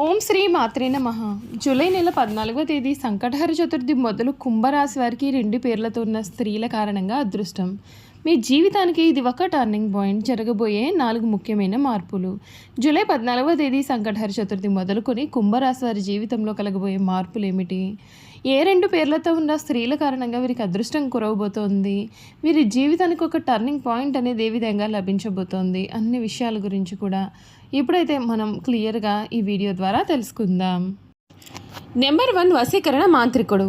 ఓం శ్రీ మాత్రే నమ. జూలై నెల పద్నాలుగవ తేదీ సంకటహర చతుర్థి మొదలు కుంభరాశి వారికి రెండు పేర్లతో ఉన్న స్త్రీల కారణంగా అదృష్టం. మీ జీవితానికి ఇది ఒక టర్నింగ్ పాయింట్ జరగబోయే నాలుగు ముఖ్యమైన మార్పులు. జూలై పద్నాలుగవ తేదీ సంకటహర చతుర్థి మొదలుకొని కుంభరాశి వారి జీవితంలో కలగబోయే మార్పులు ఏమిటి ఏ రెండు పేర్లతో ఉన్న స్త్రీల కారణంగా వీరికి అదృష్టం కురవబోతోంది. వీరి జీవితానికి ఒక టర్నింగ్ పాయింట్ అనేది ఏ విధంగా లభించబోతోంది అన్ని విషయాల గురించి కూడా ఇప్పుడైతే మనం క్లియర్గా ఈ వీడియో ద్వారా తెలుసుకుందాం. నెంబర్ వన్ వశీకరణ మాంత్రికుడు.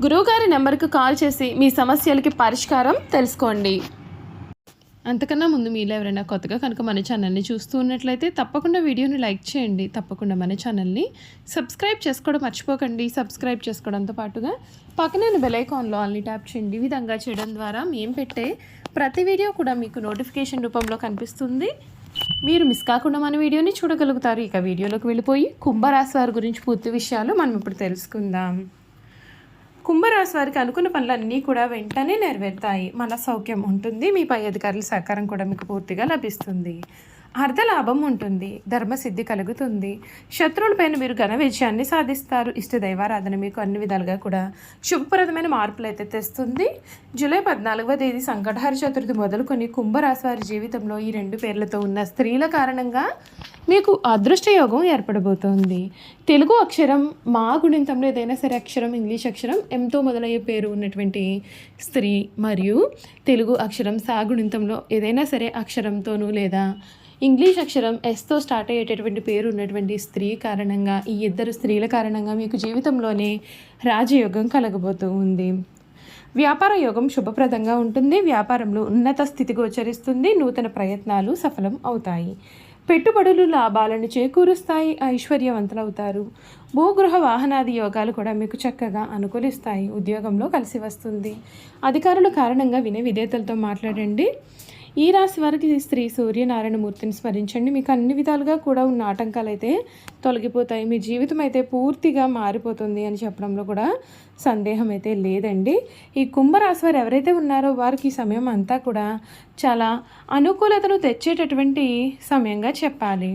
గురువుగారి నెంబర్కు కాల్ చేసి మీ సమస్యలకి పరిష్కారం తెలుసుకోండి. అంతకన్నా ముందు మీలో ఎవరైనా కొత్తగా కనుక మన ఛానల్ని చూస్తూ ఉన్నట్లయితే తప్పకుండా వీడియోని లైక్ చేయండి. తప్పకుండా మన ఛానల్ని సబ్స్క్రైబ్ చేసుకోవడం మర్చిపోకండి. సబ్స్క్రైబ్ చేసుకోవడంతో పాటుగా పక్కనే బెలైకాన్లో ఐకాన్లో ట్యాప్ చేయండి. ఈ విధంగా చేయడం ద్వారా మేము పెట్టే ప్రతి వీడియో కూడా మీకు నోటిఫికేషన్ రూపంలో కనిపిస్తుంది. మీరు మిస్ కాకుండా మన వీడియోని చూడగలుగుతారు. ఇక వీడియోలోకి వెళ్ళిపోయి కుంభరాశి వారి గురించి పూర్తి విషయాలు మనం ఇప్పుడు తెలుసుకుందాం. కుంభరాశి వారికి అనుకున్న పనులన్నీ కూడా వెంటనే నెరవేరుతాయి. మన సౌఖ్యం ఉంటుంది. మీ పై అధికారుల సహకారం కూడా మీకు పూర్తిగా లభిస్తుంది. అర్ధలాభం ఉంటుంది ధర్మసిద్ధి కలుగుతుంది. శత్రువులపైన మీరు ఘన విజయాన్ని సాధిస్తారు. ఇష్ట దైవారాధన మీకు అన్ని విధాలుగా కూడా శుభప్రదమైన మార్పులు అయితే తెస్తుంది. జూలై పద్నాలుగవ తేదీ సంకటహార చతుర్థి మొదలుకొని కుంభరాశి వారి జీవితంలో ఈ రెండు పేర్లతో ఉన్న స్త్రీల కారణంగా మీకు అదృష్ట యోగం ఏర్పడబోతోంది. తెలుగు అక్షరం మా గుణింతంలో ఏదైనా సరే అక్షరం ఇంగ్లీష్ అక్షరం ఎంతో మొదలయ్యే పేరు ఉన్నటువంటి స్త్రీ మరియు తెలుగు అక్షరం సా గుణింతంలో ఏదైనా సరే అక్షరంతోనూ లేదా ఇంగ్లీష్ అక్షరం ఎస్తో స్టార్ట్ అయ్యేటటువంటి పేరు ఉన్నటువంటి స్త్రీ కారణంగా ఈ ఇద్దరు స్త్రీల కారణంగా మీకు జీవితంలోనే రాజయోగం కలగబోతూ ఉంది. వ్యాపార యోగం శుభప్రదంగా ఉంటుంది. వ్యాపారంలో ఉన్నత స్థితి గోచరిస్తుంది. నూతన ప్రయత్నాలు సఫలం అవుతాయి. పెట్టుబడులు లాభాలను చేకూరుస్తాయి. ఐశ్వర్యవంతులవుతారు. భూగృహ వాహనాది యోగాలు కూడా మీకు చక్కగా అనుకూలిస్తాయి. ఉద్యోగంలో కలిసి వస్తుంది. అధికారుల కారణంగా వినే విధేతలతో మాట్లాడండి. ఈ రాశి వారికి స్త్రీ సూర్యనారాయణ మూర్తిని స్మరించండి. మీకు అన్ని విధాలుగా కూడా ఉన్న ఆటంకాలు అయితే తొలగిపోతాయి. మీ జీవితం అయితే పూర్తిగా మారిపోతుంది అని చెప్పడంలో కూడా సందేహం అయితే లేదండి. ఈ కుంభరాశి వారు ఎవరైతే ఉన్నారో వారికి ఈ సమయం అంతా కూడా చాలా అనుకూలతను తెచ్చేటటువంటి సమయంగా చెప్పాలి.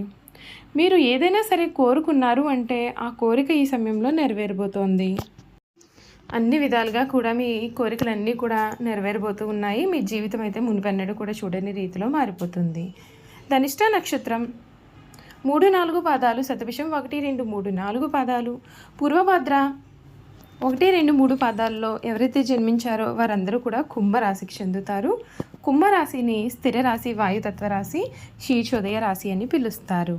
మీరు ఏదైనా సరే కోరుకున్నారు అంటే ఆ కోరిక ఈ సమయంలో నెరవేరబోతోంది. అన్ని విధాలుగా కూడా మీ కోరికలన్నీ కూడా నెరవేరబోతూ ఉన్నాయి. మీ జీవితం అయితే మునిపెన్నడు కూడా చూడని రీతిలో మారిపోతుంది. ధనిష్ట నక్షత్రం. మూడు నాలుగు పాదాలు శతభిషం ఒకటి రెండు మూడు నాలుగు పాదాలు. పూర్వభద్ర ఒకటి రెండు మూడు పాదాల్లో ఎవరైతే జన్మించారో వారందరూ కూడా కుంభరాశికి చెందుతారు. కుంభరాశిని స్థిర రాశి వాయుతత్వ రాశి శీర్షోదయ రాశి అని పిలుస్తారు.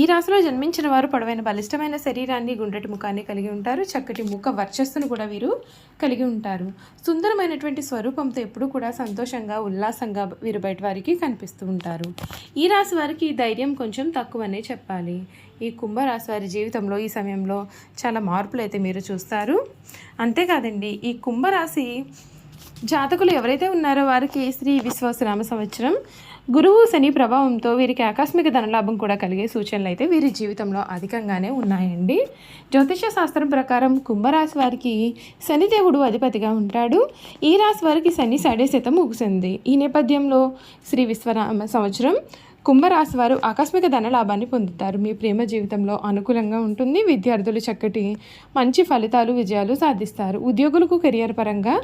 ఈ రాశిలో జన్మించిన వారు పొడవైన బలిష్టమైన శరీరాన్ని గుండ్రటి ముఖాన్ని కలిగి ఉంటారు. చక్కటి ముఖ వర్చస్సును కూడా వీరు కలిగి ఉంటారు. సుందరమైనటువంటి స్వరూపంతో ఎప్పుడూ కూడా సంతోషంగా ఉల్లాసంగా వీరు బయట వారికి కనిపిస్తూ ఉంటారు. ఈ రాశి వారికి ధైర్యం కొంచెం తక్కువనే చెప్పాలి. ఈ కుంభరాశి వారి జీవితంలో ఈ సమయంలో చాలా మార్పులు అయితే మీరు చూస్తారు. అంతేకాదండి ఈ కుంభరాశి జాతకులు ఎవరైతే ఉన్నారో వారికి శ్రీ విశ్వాసనామ సంవత్సరం గురువు శని ప్రభావంతో వీరికి ఆకస్మిక ధనలాభం కూడా కలిగే సూచనలు అయితే వీరి జీవితంలో అధికంగానే ఉన్నాయండి. జ్యోతిష శాస్త్రం ప్రకారం కుంభరాశి వారికి శనిదేవుడు అధిపతిగా ఉంటాడు. ఈ రాశి వారికి శని సడే శతం ముగిసింది. ఈ నేపథ్యంలో శ్రీ విశ్వరామ సంవత్సరం కుంభరాశి వారు ఆకస్మిక ధన లాభాన్ని పొందుతారు. మీ ప్రేమ జీవితంలో అనుకూలంగా ఉంటుంది. విద్యార్థులు చక్కటి మంచి ఫలితాలు విజయాలు సాధిస్తారు. ఉద్యోగులకు కెరియర్ పరంగా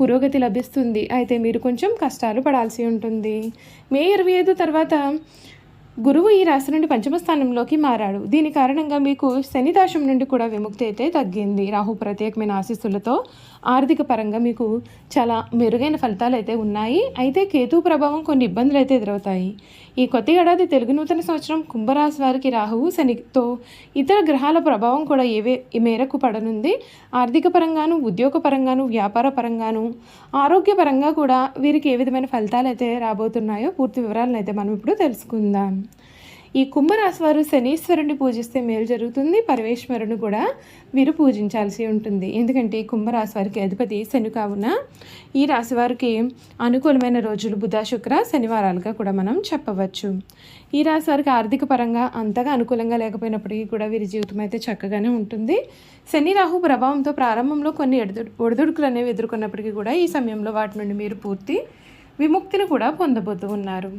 పురోగతి లభిస్తుంది. అయితే మీరు కొంచెం కష్టాలు పడాల్సి ఉంటుంది. మే ఇరవై ఐదు తర్వాత గురువు ఈ రాశి నుండి పంచమ స్థానంలోకి మారాడు. దీని కారణంగా మీకు శని దాశం నుండి కూడా విముక్తి అయితే తగ్గింది. రాహు ప్రత్యేకమైన ఆశీస్సులతో ఆర్థిక పరంగా మీకు చాలా మెరుగైన ఫలితాలు అయితే ఉన్నాయి. అయితే కేతు ప్రభావం కొన్ని ఇబ్బందులు అయితే ఎదురవుతాయి. ఈ కొత్త ఏడాది తెలుగు నూతన సంవత్సరం కుంభరాశి వారికి రాహువు శనితో ఇతర గ్రహాల ప్రభావం కూడా ఏవే మేరకు పడనుంది. ఆర్థిక పరంగాను ఉద్యోగ పరంగాను వ్యాపార పరంగాను ఆరోగ్య పరంగా కూడా వీరికి ఏ విధమైన ఫలితాలు అయితే రాబోతున్నాయో పూర్తి వివరాలను అయితే మనం ఇప్పుడు తెలుసుకుందాం. ఈ కుంభరాశి వారు శనీశ్వరుని పూజిస్తే మేలు జరుగుతుంది పరమేశ్వరుని కూడా వీరు పూజించాల్సి ఉంటుంది. ఎందుకంటే కుంభరాశి వారికి అధిపతి శని కావున ఈ రాశి వారికి అనుకూలమైన రోజులు బుధ శుక్ర శనివారాలుగా కూడా మనం చెప్పవచ్చు. ఈ రాశి వారికి ఆర్థిక పరంగా అంతగా అనుకూలంగా లేకపోయినప్పటికీ కూడా వీరి జీవితం అయితే చక్కగానే ఉంటుంది. శని రాహు ప్రభావంతో ప్రారంభంలో కొన్ని ఎడదు ఒడిదుడుకులు అనేవి ఎదుర్కొన్నప్పటికీ కూడా ఈ సమయంలో వాటి నుండి మీరు పూర్తి విముక్తిని కూడా పొందబోతూ ఉన్నారు.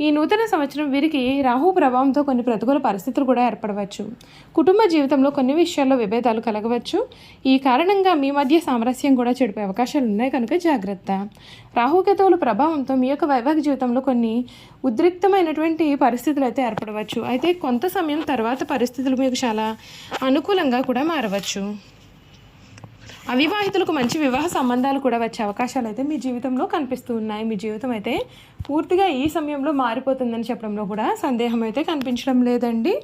ఈ నూతన సంవత్సరం వీరికి రాహు ప్రభావంతో కొన్ని ప్రతికూల పరిస్థితులు కూడా ఏర్పడవచ్చు. కుటుంబ జీవితంలో కొన్ని విషయాల్లో విభేదాలు కలగవచ్చు. ఈ కారణంగా మీ మధ్య సామరస్యం కూడా చెడిపే అవకాశాలు ఉన్నాయి కనుక జాగ్రత్త. రాహుకేతువుల ప్రభావంతో మీ యొక్క వైవాహిక జీవితంలో కొన్ని ఉద్రిక్తమైనటువంటి పరిస్థితులు అయితే ఏర్పడవచ్చు. అయితే కొంత సమయం తర్వాత పరిస్థితులు మీకు చాలా అనుకూలంగా కూడా మారవచ్చు. అవివాహితులకు మంచి వివాహ సంబంధాలు కూడా వచ్చే అవకాశాలు అయితే మీ జీవితంలో కనిపిస్తూ ఉన్నాయి. మీ జీవితం అయితే పూర్తిగా ఈ సమయంలో మారిపోతుందని చెప్పడంలో కూడా సందేహం అయితే కనిపించడం లేదండి.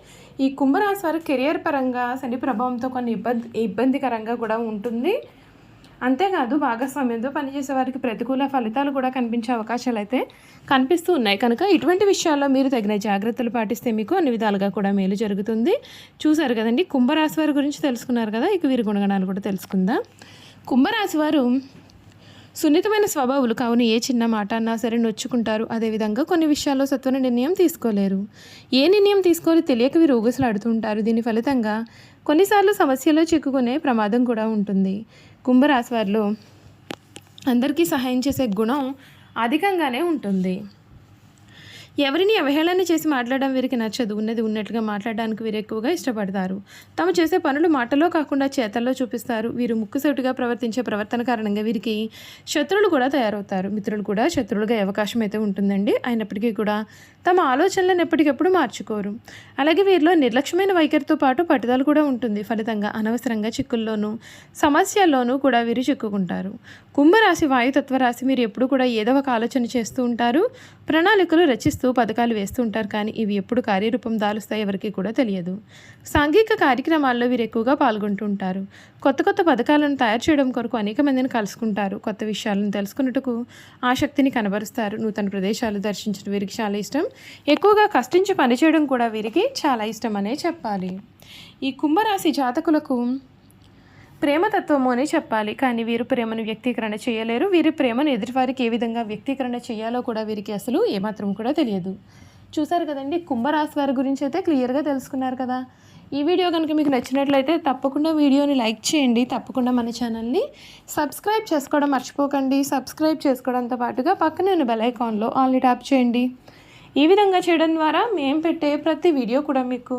ఈ కుంభరాశి వారి కెరియర్ పరంగా శని ప్రభావంతో కొన్ని ఇబ్బంది ఇబ్బందికరంగా కూడా ఉంటుంది. అంతేకాదు భాగస్వామ్యంతో పనిచేసే వారికి ప్రతికూల ఫలితాలు కూడా కనిపించే అవకాశాలు అయితే కనిపిస్తూ ఉన్నాయి. కనుక ఇటువంటి విషయాల్లో మీరు తగిన జాగ్రత్తలు పాటిస్తే మీకు అన్ని విధాలుగా కూడా మేలు జరుగుతుంది. చూసారు కదండి కుంభరాశి వారి గురించి తెలుసుకున్నారు కదా ఇక వీరి గుణగణాలు కూడా తెలుసుకుందాం. కుంభరాశి వారు సున్నితమైన స్వభావులు కావున ఏ చిన్న మాట అన్నా సరే నొచ్చుకుంటారు. అదేవిధంగా కొన్ని విషయాల్లో సత్వన నిర్ణయం తీసుకోలేరు. ఏ నిర్ణయం తీసుకోవాలి తెలియక వీరు ఊగుసలాడుతూ ఉంటారు. దీని ఫలితంగా కొన్నిసార్లు సమస్యలో చిక్కుకునే ప్రమాదం కూడా ఉంటుంది. కుంభరాశి వారిలో అందరికీ సహాయం చేసే గుణం అధికంగానే ఉంటుంది. ఎవరిని అవహేళన చేసి మాట్లాడడం వీరికి నచ్చదు. ఉన్నది ఉన్నట్టుగా మాట్లాడడానికి వీరు ఎక్కువగా ఇష్టపడతారు. తాము చేసే పనులు మాటలో కాకుండా చేతల్లో చూపిస్తారు. వీరు ముక్కుసూటిగా ప్రవర్తించే ప్రవర్తన కారణంగా వీరికి శత్రువులు కూడా తయారవుతారు. మిత్రులు కూడా శత్రువులుగా అవకాశం అయితే ఉంటుందండి. అయినప్పటికీ కూడా తమ ఆలోచనలను ఎప్పటికెప్పుడు మార్చుకోరు. అలాగే వీరిలో నిర్లక్ష్యమైన వైఖరితో పాటు పట్టుదల కూడా ఉంటుంది. ఫలితంగా అనవసరంగా చిక్కుల్లోనూ సమస్యల్లోనూ కూడా వీరు చిక్కుకుంటారు. కుంభరాశి వాయుతత్వ రాశి మీరు ఎప్పుడు కూడా ఏదో ఒక ఆలోచన చేస్తూ ఉంటారు. ప్రణాళికలు రచిస్తూ పథకాలు వేస్తూ ఉంటారు. కానీ ఇవి ఎప్పుడు కార్యరూపం దాలుస్తాయి ఎవరికి కూడా తెలియదు. సాంఘిక కార్యక్రమాల్లో వీరు ఎక్కువగా పాల్గొంటూ ఉంటారు. కొత్త కొత్త పథకాలను తయారు చేయడం కొరకు అనేక మందిని కలుసుకుంటారు. కొత్త విషయాలను తెలుసుకున్నట్టుకు ఆసక్తిని కనబరుస్తారు. నూతన ప్రదేశాలు దర్శించడం వీరికి చాలా ఇష్టం. ఎక్కువగా కష్టించి పనిచేయడం కూడా వీరికి చాలా ఇష్టం అనే చెప్పాలి. ఈ కుంభరాశి జాతకులకు ప్రేమతత్వము అని చెప్పాలి. కానీ వీరు ప్రేమను వ్యక్తీకరణ చేయలేరు. వీరి ప్రేమను ఎదుటివారికి ఏ విధంగా వ్యక్తీకరణ చేయాలో కూడా వీరికి అసలు ఏమాత్రం కూడా తెలియదు. చూసారు కదండి? కుంభరాశి వారి గురించి అయితే క్లియర్గా తెలుసుకున్నారు కదా? ఈ వీడియో కనుక మీకు నచ్చినట్లయితే తప్పకుండా వీడియోని లైక్ చేయండి. తప్పకుండా మన ఛానల్ని సబ్స్క్రైబ్ చేసుకోవడం మర్చిపోకండి. సబ్స్క్రైబ్ చేసుకోవడంతో పాటుగా పక్కనే ఉన్న బెల్ ఐకాన్లో ఆల్ని ట్యాప్ చేయండి. ఈ విధంగా చేయడం ద్వారా మేము పెట్టే ప్రతి వీడియో కూడా మీకు